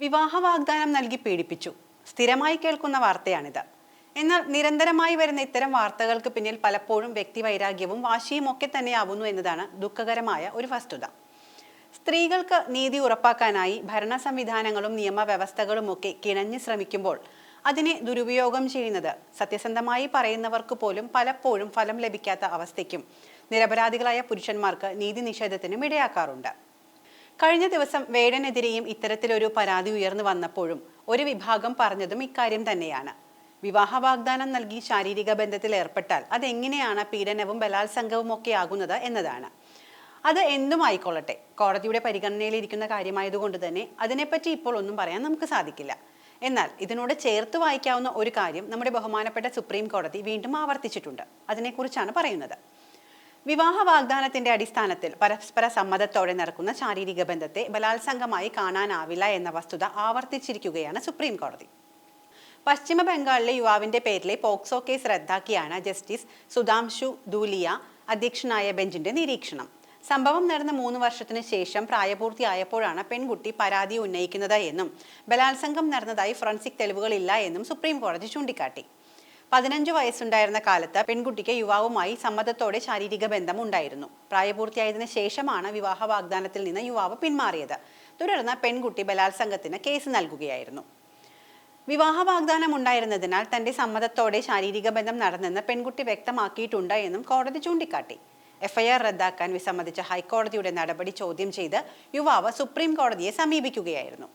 വിവാഹ വാഗ്ദാനം നൽകി പീഡിപ്പിച്ചു. സ്ഥിരമായി കേൾക്കുന്ന വാർത്തയാണിത്. എന്നാൽ നിരന്തരമായി വരുന്ന ഇത്തരം വാർത്തകൾക്ക് പിന്നിൽ പലപ്പോഴും വ്യക്തി വൈരാഗ്യവും വാശിയും ഒക്കെ തന്നെയാവുന്നു എന്നതാണ് ദുഃഖകരമായ ഒരു വസ്തുത. സ്ത്രീകൾക്ക് നീതി ഉറപ്പാക്കാനായി ഭരണ സംവിധാനങ്ങളും നിയമവ്യവസ്ഥകളും ഒക്കെ കിണഞ്ഞു ശ്രമിക്കുമ്പോൾ അതിനെ ദുരുപയോഗം ചെയ്യുന്നത് സത്യസന്ധമായി പറയുന്നവർക്ക് പോലും പലപ്പോഴും ഫലം ലഭിക്കാത്ത അവസ്ഥയ്ക്കും നിരപരാധികളായ പുരുഷന്മാർക്ക് നീതി നിഷേധത്തിനും ഇടയാക്കാറുണ്ട്. കഴിഞ്ഞ ദിവസം വേടനെതിരെയും ഇത്തരത്തിലൊരു പരാതി ഉയർന്നു വന്നപ്പോഴും ഒരു വിഭാഗം പറഞ്ഞതും ഇക്കാര്യം തന്നെയാണ്. വിവാഹ വാഗ്ദാനം നൽകി ശാരീരിക ബന്ധത്തിൽ ഏർപ്പെട്ടാൽ അതെങ്ങനെയാണ് പീഡനവും ബലാത്സംഗവും ഒക്കെ ആകുന്നത് എന്നതാണ്. അത് എന്തും ആയിക്കൊള്ളട്ടെ. കോടതിയുടെ പരിഗണനയിലിരിക്കുന്ന കാര്യമായതുകൊണ്ട് തന്നെ അതിനെപ്പറ്റി ഇപ്പോൾ ഒന്നും പറയാൻ നമുക്ക് സാധിക്കില്ല. എന്നാൽ ഇതിനോട് ചേർത്ത് വായിക്കാവുന്ന ഒരു കാര്യം നമ്മുടെ ബഹുമാനപ്പെട്ട സുപ്രീം കോടതി വീണ്ടും ആവർത്തിച്ചിട്ടുണ്ട്. അതിനെക്കുറിച്ചാണ് പറയുന്നത്. വിവാഹ വാഗ്ദാനത്തിന്റെ അടിസ്ഥാനത്തിൽ പരസ്പര സമ്മതത്തോടെ നടക്കുന്ന ശാരീരിക ബന്ധത്തെ ബലാത്സംഗമായി കാണാനാവില്ല എന്ന വസ്തുത ആവർത്തിച്ചിരിക്കുകയാണ് സുപ്രീം കോടതി. പശ്ചിമ ബംഗാളിലെ യുവാവിന്റെ പേരിലെ പോക്സോ കേസ് റദ്ദാക്കിയാണ് ജസ്റ്റിസ് സുധാംശു ദൂലിയ അധ്യക്ഷനായ ബെഞ്ചിന്റെ നിരീക്ഷണം. സംഭവം നടന്ന മൂന്ന് വർഷത്തിന് ശേഷം പ്രായപൂർത്തിയായപ്പോഴാണ് പെൺകുട്ടി പരാതി ഉന്നയിക്കുന്നത് എന്നും ബലാത്സംഗം നടന്നതായി ഫോറൻസിക് തെളിവുകളില്ല എന്നും സുപ്രീം കോടതി ചൂണ്ടിക്കാട്ടി. പതിനഞ്ച് വയസ്സുണ്ടായിരുന്ന കാലത്ത് പെൺകുട്ടിക്ക് യുവാവുമായി സമ്മതത്തോടെ ശാരീരിക ബന്ധം ഉണ്ടായിരുന്നു പ്രായപൂർത്തിയായതിനു ശേഷമാണ് വിവാഹ വാഗ്ദാനത്തിൽ നിന്ന് യുവാവ് പിന്മാറിയത്. തുടർന്ന് പെൺകുട്ടി ബലാത്സംഗത്തിന് കേസ് നൽകുകയായിരുന്നു. വിവാഹ വാഗ്ദാനം ഉണ്ടായിരുന്നതിനാൽ തന്റെ സമ്മതത്തോടെ ശാരീരിക ബന്ധം നടന്നെന്ന് പെൺകുട്ടി വ്യക്തമാക്കിയിട്ടുണ്ട് എന്നും കോടതി ചൂണ്ടിക്കാട്ടി. എഫ്ഐആർ റദ്ദാക്കാൻ വിസമ്മതിച്ച ഹൈക്കോടതിയുടെ നടപടി ചോദ്യം ചെയ്ത് യുവാവ് സുപ്രീം കോടതിയെ സമീപിക്കുകയായിരുന്നു.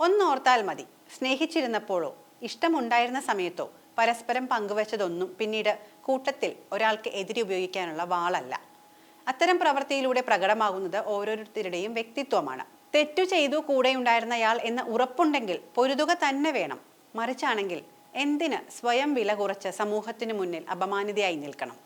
ഒന്നോർത്താൽ മതി. സ്നേഹിച്ചിരുന്നപ്പോഴോ ഇഷ്ടമുണ്ടായിരുന്ന സമയത്തോ പരസ്പരം പങ്കുവച്ചതൊന്നും പിന്നീട് കൂട്ടത്തിൽ ഒരാൾക്ക് എതിരെ ഉപയോഗിക്കാനുള്ള വാളല്ല. അത്തരം പ്രവൃത്തിയിലൂടെ പ്രകടമാകുന്നത് ഓരോരുത്തരുടെയും വ്യക്തിത്വമാണ്. തെറ്റു ചെയ്തു കൂടെയുണ്ടായിരുന്നയാൾ എന്ന് ഉറപ്പുണ്ടെങ്കിൽ പൊരുതുക തന്നെ വേണം. മറിച്ചാണെങ്കിൽ എന്തിന് സ്വയം വില കുറച്ച് സമൂഹത്തിനു മുന്നിൽ അപമാനിതയായി നിൽക്കണം?